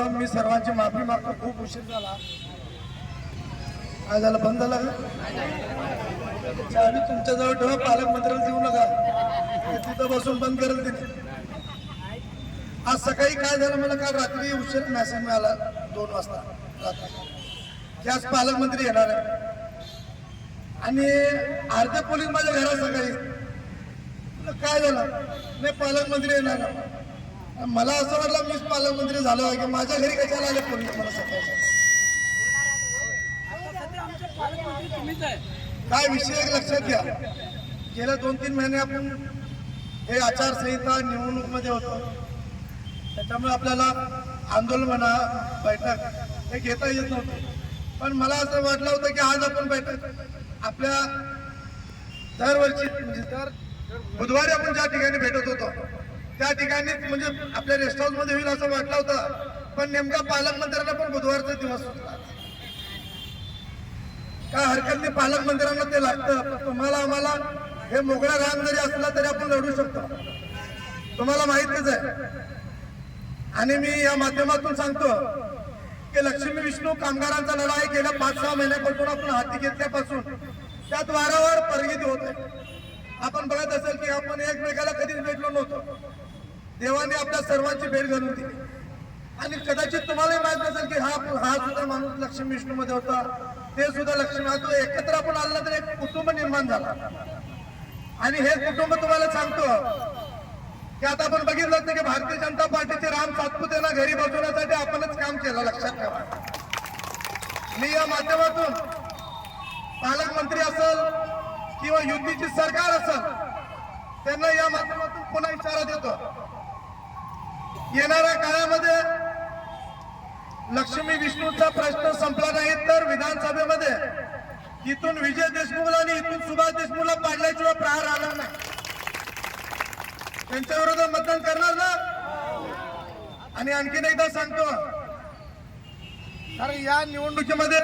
सर्वप्रथम मी सर्वांची माफी मागतो. खूप उशीर झाला. काय झालं? बंद झालं का? चावी तुमच्याजवळ ठेवा. पालकमंत्र्याला देऊ नका. तिथं बसून बंद करेल तिथे. आज सकाळी काय झालं मला काल रात्री उशीर मेसेज मिळाला. दोन वाजता. रात्री. की आज पालकमंत्री येणार आहे. आणि अर्धे पोलीस माझ्या घरात सकाळी. काय झालं? नाही पालकमंत्री येणार आहे. मला असं वाटलं मीच पालकमंत्री झालो आहे की माझ्या घरी कशाला आले पोलीस मला सकाळी? काय विषय एक लक्षात घ्या. गेल्या दोन तीन महिने आपण हे आचारसंहिता निवडणूकमध्ये होतो. त्याच्यामुळे आपल्याला आंदोलन म्हणा बैठक हे घेता येत नव्हतं. पण मला असं वाटलं होतं की आज आपण बैठक आपल्या दरवर्षी म्हणजे दर बुधवारी आपण ज्या ठिकाणी भेटत होतो त्या ठिकाणी म्हणजे आपल्या रेस्ट हाऊसमध्ये होईल असं वाटलं होतं. पण नेमका पालकमंत्र्यांना पण बुधवारचा दिवस होता. काय हरकत नाही पालकमंत्र्यांना ते लागतं. तुम्हाला आम्हाला हे मोकळा रान जरी असला तरी आपण लढू शकतो. तुम्हाला माहितीच आहे. आणि मी या माध्यमातून सांगतो की लक्ष्मी विष्णू कामगारांचा लढा आहे गेल्या पाच सहा महिन्यापासून आपण हाती घेतल्यापासून त्यात वारंवार परगिती होत आहे. आपण बघत असेल की आपण एकमेकाला कधीच भेटलो नव्हतो. देवाने आपल्या सर्वांची भेट घालून दिली. आणि कदाचित तुम्हालाही माहीत नसेल की हा हा सुद्धा माणूस लक्ष्मी विष्णू मध्ये होता. ते सुद्धा लक्ष्मी तो एकत्र आपण आला तर एक कुटुंब निर्माण झाला. आणि हे कुटुंब तुम्हाला सांगतो की आता आपण बघितलं की भारतीय जनता पार्टीचे राम सातपुत यांना घरी बसवण्यासाठी आपणच काम केलं लक्षात ठेवा. मी या माध्यमातून पालकमंत्री असेल किंवा युतीची सरकार असेल त्यांना या माध्यमातून पुन्हा इशारा देतो. येणाऱ्या काळामध्ये लक्ष्मी विष्णूचा प्रश्न संपला नाही तर विधानसभेमध्ये इथून विजय देशमुखला आणि इथून सुभाष देशमुखला पाडल्याशिवाय प्रहार आला नाही. त्यांच्या विरोधात मतदान करणार ना? आणि आणखीन एकदा सांगतो कारण या निवडणुकीमध्ये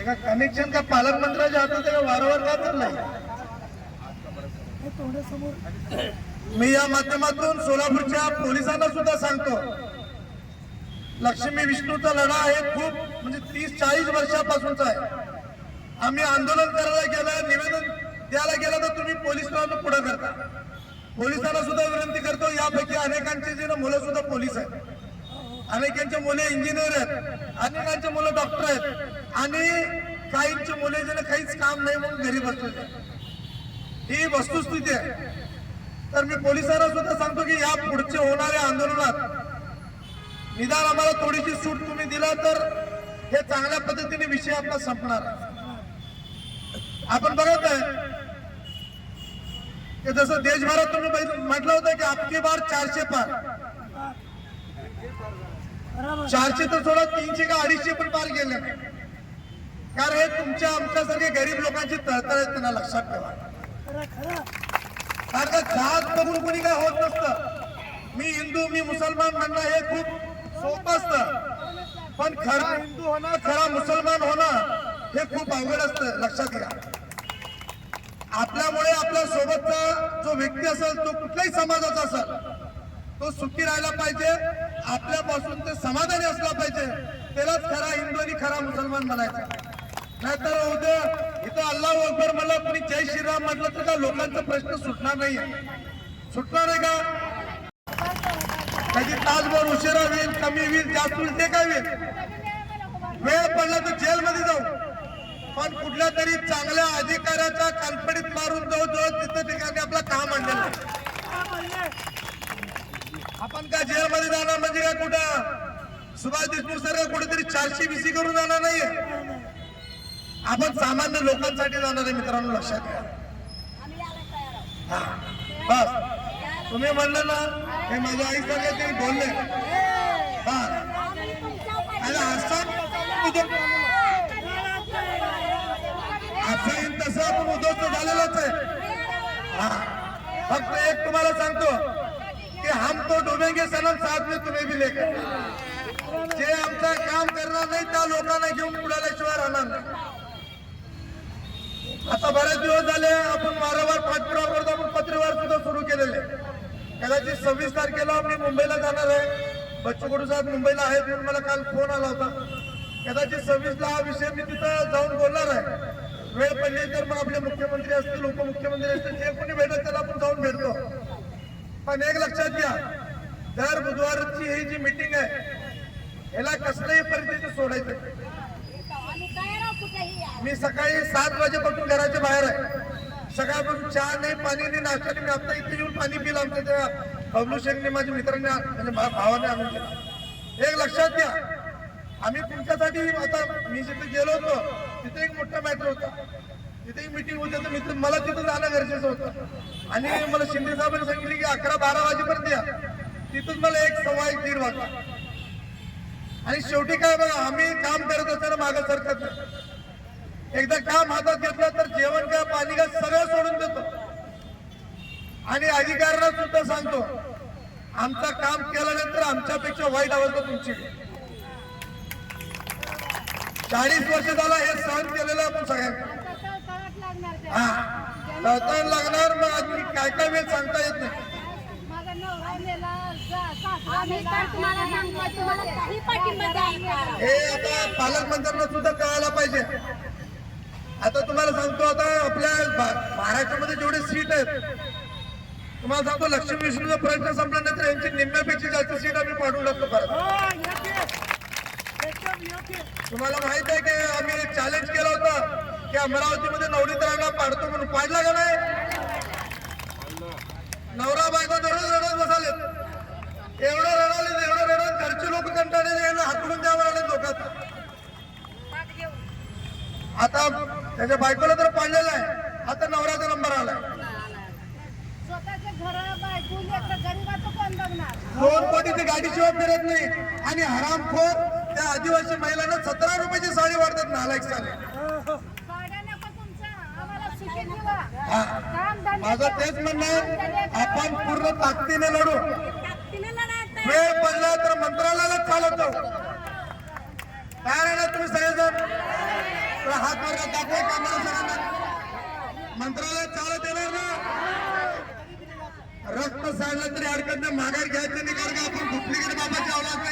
एका कनेक्शन का पालकमंत्र्याच्या हातात आहे का वारंवार का चाललाय मी या माध्यमातून सोलापूरच्या पोलिसांना सुद्धा सांगतो लक्ष्मी विष्णूचा लढा आहे खूप म्हणजे तीस चाळीस वर्षापासूनचा आहे. आम्ही आंदोलन करायला गेलं निवेदन द्यायला गेलं तर तुम्ही पोलिसांना पुढे करता. पोलिसांना सुद्धा विनंती करतो यापैकी अनेकांची जे ना मुलं सुद्धा पोलीस आहेत. अनेकांचे मुले इंजिनियर आहेत अनेकांचे मुलं डॉक्टर आहेत आणि काहींची मुले जे काहीच काम नाही म्हणून घरी बसलेले ही वस्तुस्थिती आहे. तर मी पोलिसांना सुद्धा सांगतो की या पुढचे होणाऱ्या आंदोलनात निदान आम्हाला थोडीशी सूट तुम्ही दिला तर हे चांगल्या पद्धतीने विषय आपला संपणार. आपण बघत आहे की जसं देशभरात तुम्ही म्हटलं होतं की आपकी बार चारशे पार. चारशे तर सोडा तीनशे का अडीचशे पण पार गेले. कारण हे तुमच्या आमच्यासारखे गरीब लोकांची तळतळ आहे त्यांना लक्षात ठेवा. आता जात बघून कोणी काय होत नसतं. मी हिंदू मी मुसलमान म्हणणं हे खूप सोपं असतं. पण खरा हिंदू होणं खरा मुसलमान होणं हे खूप अवघड असतं. लक्षात घ्या. आपल्यामुळे आपल्या सोबतचा जो व्यक्ती असेल तो कुठल्याही समाजाचा असेल तो सुखी राहायला पाहिजे. आपल्यापासून ते समाधानी असला पाहिजे. त्यालाच खरा हिंदू आणि खरा मुसलमान म्हणायचा. नाहीतर उद्या इथं अल्लाह अकबर म्हणलं कोणी जय श्रीराम म्हटलं तर का लोकांचा प्रश्न सुटणार नाहीये सुटणार आहे का? कधी तासभर उशिरा होईल कमी होईल जास्त होईल ते काय होईल? वेळ पडला तर जेलमध्ये जाऊ. पण कुठल्या तरी चांगल्या अधिकाऱ्याच्या कानपडीत मारून जाऊ जो तिथं ठिकाणी आपलं काम आणलेलं आपण का जेलमध्ये जाणार म्हणजे काय कुठं? सुभाष देशमुख सर कुठेतरी चारशे बीसी करून जाणार नाहीये. आपण सामान्य लोकांसाठी जाणार आहे मित्रांनो लक्षात घ्या. हा, बस. तुम्ही म्हणलं ना हे माझ्या आई सगळे ते बोलले. हा. आणि असं असं तसं आपण उद्ध्वस्त झालेलाच आहे. हा. फक्त एक तुम्हाला सांगतो की हम तो डुबेंगे सनम साथ में तुम्हें भी लेकर जे. आमचं काम करणार नाही त्या लोकांना घेऊन बुडाल्याशिवाय राहणार नाही. आता बऱ्याच दिवस झाले आपण वारंवार पाठपुरावा करतो आपण पत्रव्यवहार सुद्धा सुरू केलेले. कदाचित सव्वीस तारखेला मी मुंबईला जाणार आहे. बच्चू कडू साहेब मुंबईला आहेत म्हणून मला काल फोन आला होता. कदाचित सव्वीसला हा विषय मी तिथं जाऊन बोलणार आहे. वेळ पडली तर मग आपले मुख्यमंत्री असतील उपमुख्यमंत्री असतील जे कोणी भेटत त्याला आपण जाऊन भेटतो. पण एक लक्षात घ्या दर बुधवारची ही जी मिटिंग आहे याला कसल्याही परिस्थिती सोडायचं नाही. आम्ही तयार आहोत कुठेही या. मी सकाळी सात वाजेपासून घराच्या बाहेर आहे. सकाळपासून चहा नाही पाणी नाही नाश्ता नाही. मी आता इथे येऊन पाणी पिलं आमच्या त्या बबलू शेखने माझ्या मित्रांनी म्हणजे भावाने आणून दिलं. एक लक्षात घ्या. आम्ही तुमच्यासाठी आता मी जिथे गेलो होतो तिथे एक मोठा मॅटर होता. तिथे एक मिटिंग होती. तर मित्र मला तिथं जाणं गरजेचं होतं. आणि मला शिंदे साहेबांनी सांगितले की अकरा बारा वाजेपर्यंत या. तिथून मला एक सव्वा एक दीड वाजता. आणि शेवटी काय बघा आम्ही काम करत असताना मागं सरकत नाही. एकदा काम हातात घेतलं तर जेवण काय पाणी काय सगळं सोडून देतो. आणि अधिकाऱ्यांना सुद्धा सांगतो आमचं काम केल्यानंतर आमच्यापेक्षा वाईट अवस्था तुमची. चाळीस वर्ष झाला हे सहन केलेलं आपण सगळ्यांना. हा लागणार मग आधी काय काय वेळ सांगता येत नाही. हे आता पालकमंत्र्यांना सुद्धा कळायला पाहिजे. आता तुम्हाला सांगतो आता आपल्या महाराष्ट्रामध्ये जेवढे सीट आहेत तुम्हाला सांगतो लक्ष्मी विष्णूचा प्रश्न संपल्यानंतर यांची निम्म्यापेक्षा जास्त सीट आम्ही पाडून टाकतो परत. तुम्हाला माहीत आहे की आम्ही चॅलेंज केलं होतं की अमरावतीमध्ये नवनीतरांना पाडतो म्हणून पाडला का नाही? नवरा बायको दररोज रडत बसालेत. एवढं रडाले एवढं रडत घरचे लोक कंटाळे यायला हातून द्यावं लागले लोकांना आता त्याच्या बायकोला तर पाडलेलं आहे. आता नवऱ्याचा नंबर आलाय. दोन कोटीची गाडी शिवाय फिरत नाही. आणि हरामखोर त्या आदिवासी महिलांना सतरा रुपयाची साडी वाढतात नालायक धंदे माझं तेच म्हणणं आपण पूर्ण ताकदीने लढू. वेळ पडला तर मंत्रालयाला चालवतो. काय ना तुम्ही सगळेजण? तर हात वर्गात दाखवा कामाला सगळ्यांना मंत्रालयात चालत येणार ना? रक्त सांडलं तरी हरकत नाही माघार घ्यायचं नाही कारण का आपण डुप्लिकेट बाबाची औलाद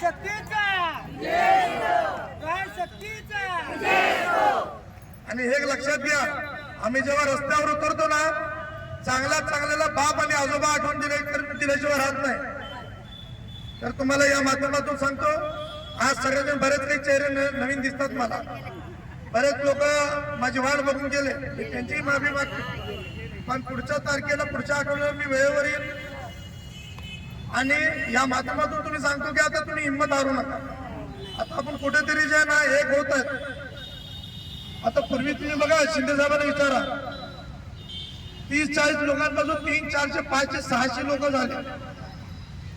शक्तीचा! आणि हे लक्षात घ्या आम्ही जेव्हा रस्त्यावर उतरतो ना चांगल्या चांगल्याला बाप आणि आजोबा आठवण दिले दिल्याशिवाय राहत नाही. तर तुम्हाला या माध्यमातून सांगतो आज सगळेजण बरेच काही चेहरे नवीन दिसतात मला. बरेच लोक माझी वाट बघून गेले. मी त्यांचीही माफी मागते. पण पुढच्या तारखेला पुढच्या आठवड्याला मी वेळेवर येईल आणि या माध्यमातून तुम्ही सांगतो की आता तुम्ही हिंमत हारू नका. आता आपण कुठेतरी जे ना एक होत आहेत. आता पूर्वी तुम्ही बघा शिंदे साहेबांना विचारा. तीस चाळीस लोकांपासून तीन चारशे पाचशे सहाशे लोक झाले.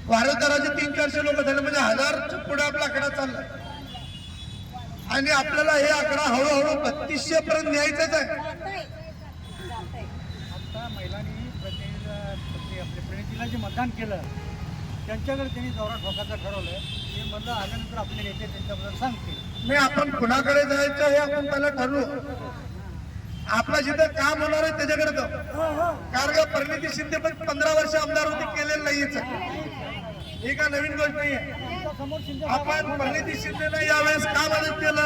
भारतभराचे तीन चारशे लोक झाले म्हणजे हजारच्या पुढे आपला आकडा चाललाय आणि आपल्याला हे आकडा हळूहळू बत्तीसशे पर्यंत न्यायचाच आहे. महिलांनी जे मतदान केलं त्यांच्याकडे त्यांनी दौरा ठोकायचं ठरवलं ते म्हणलं आल्यानंतर आपले नेते त्यांच्याबद्दल सांगतील. नाही आपण कुणाकडे जायचं हे आपण पहिला ठरवू. आपला जिथं काम होणार आहे त्याच्याकडे जाऊ. कारण का परिणिती शिंदे पण पंधरा वर्ष आमदार होती केलेलं नाहीच. ही का नवीन गोष्ट नाही? आपण प्रणिती शिंदेनं यावेळेस का मदत केलं?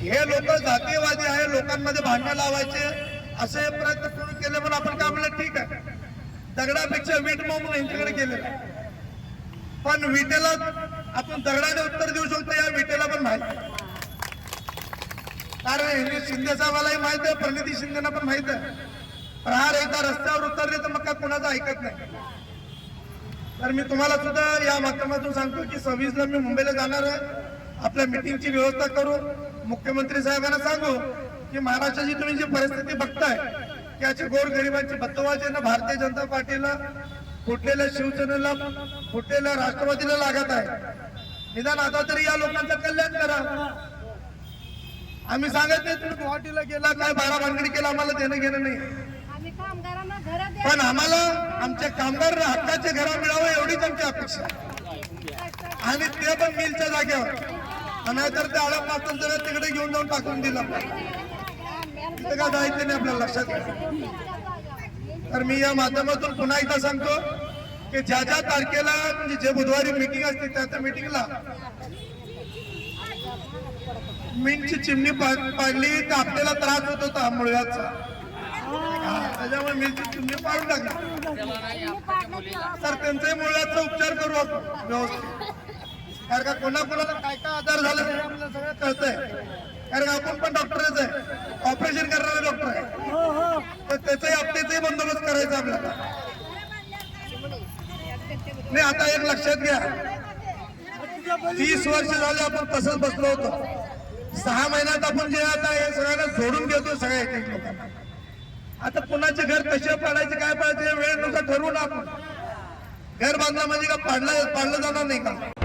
हे लोक जातीयवादी आहे लोकांमध्ये भांडणं लावायचे असे प्रयत्न सुरू केले पण आपण काय म्हणलं ठीक आहे. दगडापेक्षा वीट म्हणून यांच्याकडे केलेलं पण विटेला आपण दगडाने उत्तर देऊ शकतो या विटेला पण माहिती आहे. कारण हे शिंदे साहेबालाही माहीत आहे प्रणिती शिंदेना पण माहीत आहे. प्रहार एकदा रस्त्यावर उतरले तर मग काय कुणाचं ऐकत नाही. तर मी तुम्हाला सुद्धा या माध्यमातून सांगतो की सव्वीसला मी मुंबईला जाणार आहे. आपल्या मिटिंगची व्यवस्था करू. मुख्यमंत्री साहेबांना सांगू की महाराष्ट्राची तुम्ही जी परिस्थिती बघताय की याची गोरगरिबांची बत्तवाची ना भारतीय जनता पार्टीला. फुटलेल्या शिवसेनेला फुटलेल्या राष्ट्रवादीला लागत आहे. निदान आता तरी या लोकांचं कल्याण करा. आम्ही सांगत नाही तुम्ही गुवाहाटीला गेला काय बारा भानगडी केला आम्हाला देणं घेणं नाही आम्ही कामगारांना घरं द्या पण आम्हाला आमच्या कामगार हक्काचे घरा मिळावं एवढीच आमची अपेक्षा. आणि ते पण मिलच्या जागेवर. नाहीतर ते आळा मास्तून जरा तिकडे घेऊन जाऊन टाकून दिलं. तिथं काय जायचं नाही आपल्याला लक्षात घ्या तर मी या माध्यमातून पुन्हा एकदा सांगतो की ज्या ज्या तारखेला म्हणजे जे बुधवारी मिटिंग असते त्या त्या मिटिंगला मिंटची चिमणी पाडली तर आपल्याला त्रास होत होता मुळव्याचा त्याच्यामुळे मी तुम्ही पाडू टाकली तर त्यांचाही मुलाचा उपचार करू आपण. व्यवस्थित. कारण का कोणा कोणाला काय काय आजार झाला हे आपल्याला सगळं कळतंय. कारण आपण पण डॉक्टरच आहे. ऑपरेशन करणारे डॉक्टर आहे तर त्याचाही आपल्याचाही बंदोबस्त करायचा आपल्याला. नाही आता एक लक्षात घ्या. तीस वर्ष झाले आपण तसंच बसलो होतो. सहा महिन्यात आपण जे आता हे सगळ्यांना सोडून घेतो सगळ्या एक एक लोकांना. आता कुणाचे घर कसे पाडायचे काय पाडायचे वेळनुसार ठरवू ना आपण. घर बांधला म्हणजे का पाडलं पाडलं जाणार नाही का?